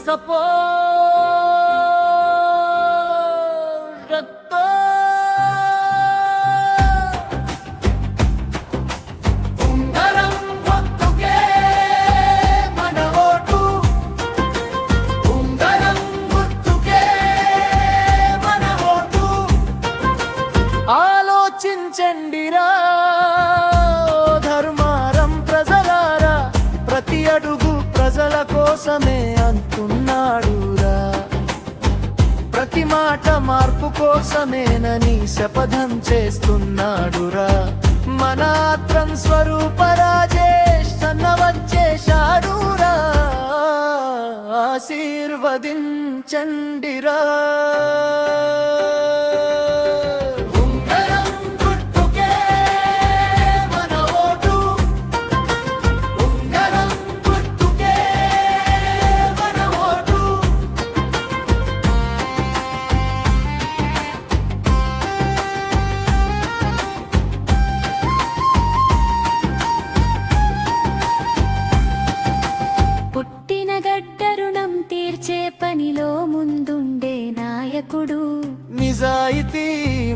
సపోర్ట్తో మన ఆలోచించండిరా ధర్మారం ప్రజలారా ప్రతి అడుగు ఆశల కోసమే అంటున్నాడురా. ప్రతి మాట మార్పు కోసమేనని శపథం చేస్తున్నాడురా. మనాత్రం స్వరూప రాజేష్ తన వచ్చేశాడురా ఆశీర్వదించండిరా. నిజాయితీ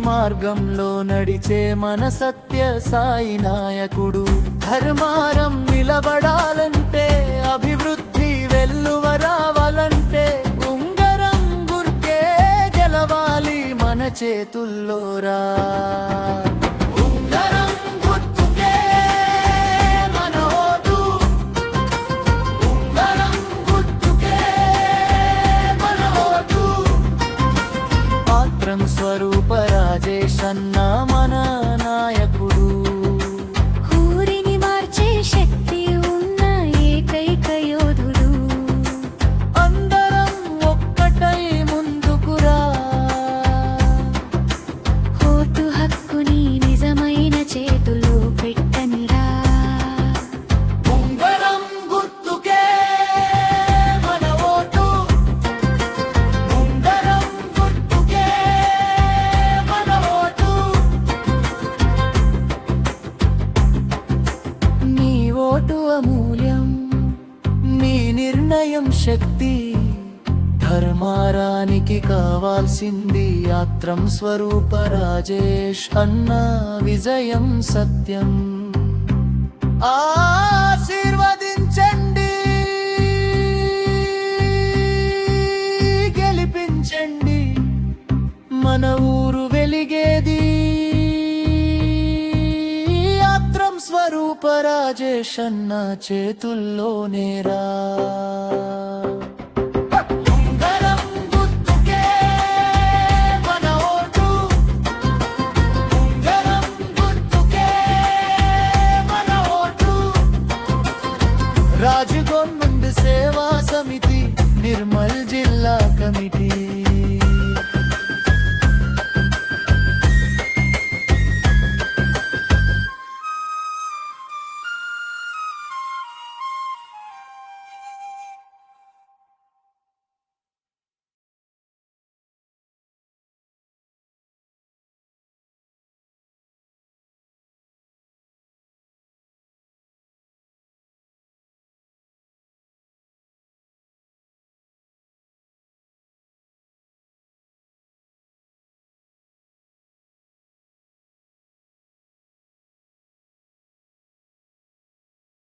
మార్గంలో నడిచే మన సత్య సాయి నాయకుడు. ధర్మారం నిలబడాలంటే అభివృద్ధి వెల్లువ రావాలంటే ఉంగరం గుర్కే గెలవాలి మన చేతుల్లోరా స్వరూప రాజేష్ నిర్ణయం శక్తి ధర్మారానికి కావాల్సింది ఆత్రం స్వరూప రాజేష్ అన్న విజయం సత్యం. ఆశీర్వదించండి గెలిపించండి. మన ఊరు వెలిగేది రాజేష్ అన్న చేతుల్లోనేరా ఉంగరం రాజగొండ సేవా సమితి నిర్మల్ జిల్లా కమిటీ.